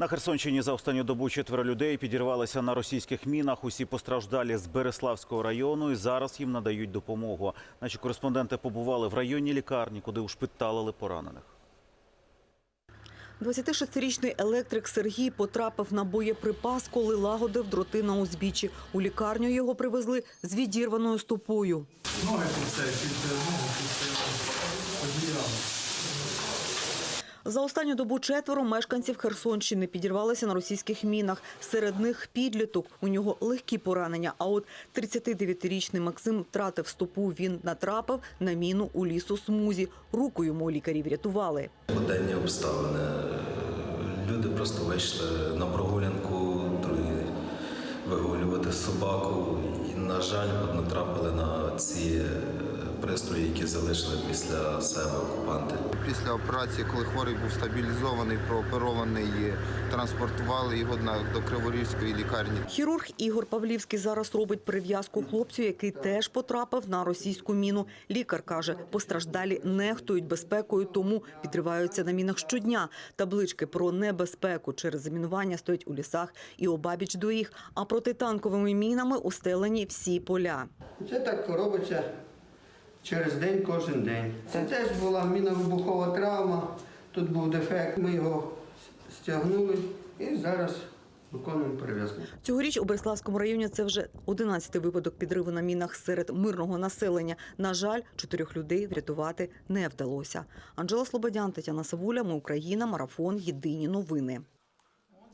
На Херсонщині за останню добу четверо людей підірвалися на російських мінах. Усі постраждалі з Береславського району і зараз їм надають допомогу. Наші кореспонденти побували в районній лікарні, куди ушпиталили поранених. 26-річний електрик Сергій потрапив на боєприпас, коли лагодив дроти на узбіччі. У лікарню його привезли з відірваною стопою. Ноги тут За останню добу четверо мешканців Херсонщини підірвалися на російських мінах. Серед них підліток. У нього легкі поранення. А от 39-річний Максим втратив стопу. Він натрапив на міну у лісу смузі. Руку йому лікарі врятували. Буденні обставини. Люди просто вийшли на прогулянку, другі вигулювати собаку. І, на жаль, натрапили на ці пристрої, які залишили після себе окупанти. Після операції, коли хворий був стабілізований, прооперований, транспортували його на, до Криворізької лікарні. Хірург Ігор Павлівський зараз робить перев'язку хлопцю, який теж потрапив на російську міну. Лікар каже, постраждалі нехтують безпекою, тому підриваються на мінах щодня. Таблички про небезпеку через замінування стоять у лісах і обабіч доріг. А протитанковими мінами устелені всі поля. Це так робиться через день, кожен день. Це теж була міновибухова травма, тут був дефект, ми його стягнули і зараз виконуємо перев'язку. Цьогоріч у Береславському районі це вже 11-й випадок підриву на мінах серед мирного населення. На жаль, чотирьох людей врятувати не вдалося. Анжела Слободян, Тетяна Савуля, Ми Україна, Марафон. Єдині новини.